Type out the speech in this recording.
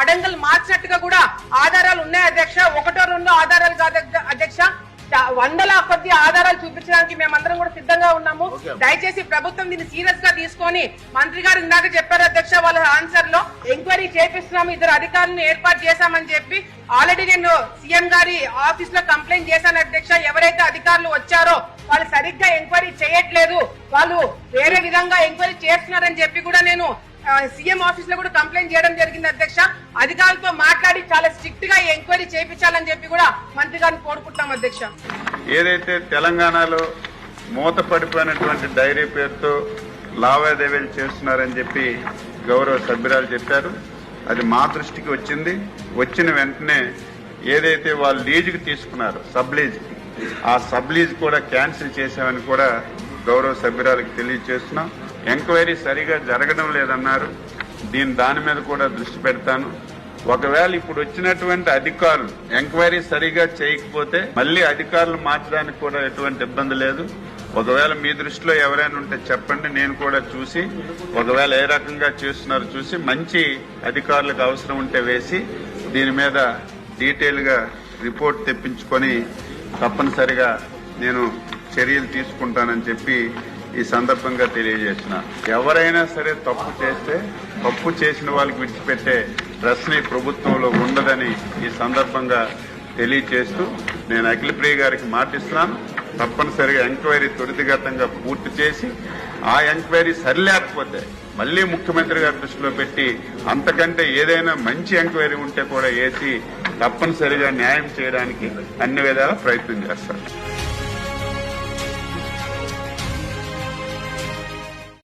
అడంగల్ మార్చినట్టుగా కూడా ఆధారాలు ఉన్నాయి అధ్యక్ష. ఒకటో రెండో ఆధారాలు కాదు అధ్య- అధ్యక్ష. వందల కొద్ది ఆధారాలు చూపించడానికి మేమందరం కూడా సిద్ధంగా ఉన్నాము. దయచేసి ప్రభుత్వం దీన్ని సీరియస్గా తీసుకొని మంత్రి గారు ఇందాక చెప్పారు అధ్యక్ష వాళ్ళ ఆన్సర్లో ఎంక్వైరీ చేపిస్తున్నాము ఇద్దరు అధికారులను ఏర్పాటు చేశామని చెప్పి ఆల్రెడీ నేను సీఎం గారి ఆఫీస్లో కంప్లైంట్ చేశాను అధ్యక్ష. ఎవరైతే అధికారులు వచ్చారో వాళ్ళు సరిగ్గా ఎంక్వైరీ చేయట్లేదు. వాళ్ళు వేరే విధంగా ఎంక్వైరీ చేస్తున్నారని చెప్పి కూడా నేను సీఎం ఆఫీస్లో కూడా కంప్లైంట్ చేయడం జరిగింది అధ్యక్ష. అధికారులతో మాట్లాడి చాలా స్ట్రిక్ట్గా ఎంక్వైరీ చేయించాలని చెప్పి కూడా మంత్రి గారిని కోరుకుంటున్నాం అధ్యక్ష. ఏదైతే తెలంగాణలో మూత పడిపోయినటువంటి డైరీ పేరుతో లావాదేవీలు చేస్తున్నారని చెప్పి గౌరవ సభ్యురాలు చెప్పారు. అది మా దృష్టికి వచ్చింది. వచ్చిన వెంటనే ఏదైతే వాళ్ళు లీజుకి తీసుకున్నారో సబ్ లీజ్ ఆ సబ్ లీజ్ కూడా క్యాన్సిల్ చేశామని కూడా గౌరవ సభ్యురాలకు తెలియజేస్తున్నాం. ఎంక్వైరీ సరిగా జరగడం లేదన్నారు. దీని దాని మీద కూడా దృష్టి పెడతాను. ఒకవేళ ఇప్పుడు వచ్చినటువంటి అధికారులు ఎంక్వైరీ సరిగా చేయకపోతే మళ్ళీ అధికారులు మార్చడానికి కూడా ఎటువంటి ఇబ్బంది లేదు. ఒకవేళ మీ దృష్టిలో ఎవరైనా ఉంటే చెప్పండి నేను కూడా చూసి ఒకవేళ ఏ రకంగా చేస్తున్నారో చూసి మంచి అధికారులకు అవసరం ఉంటే వేసి దీని మీద డీటెయిల్గా రిపోర్ట్ తెప్పించుకొని తప్పనిసరిగా నేను చర్యలు తీసుకుంటానని చెప్పి ఈ సందర్భంగా తెలియజేసిన ఎవరైనా సరే తప్పు చేస్తే తప్పు చేసిన వాళ్ళకి విడిచిపెట్టే ప్రశ్న ప్రభుత్వంలో ఉండదని ఈ సందర్భంగా తెలియజేస్తూ నేను అఖిలప్రియ గారికి మాటిస్తున్నాను. తప్పనిసరిగా ఎంక్వైరీ త్వరితగతంగా పూర్తి చేసి ఆ ఎంక్వైరీ సరిలేకపోతే మళ్ళీ ముఖ్యమంత్రి గారి దృష్టిలో పెట్టి అంతకంటే ఏదైనా మంచి ఎంక్వైరీ ఉంటే కూడా వేసి తప్పనిసరిగా న్యాయం చేయడానికి అన్ని విధాల ప్రయత్నం చేస్తారు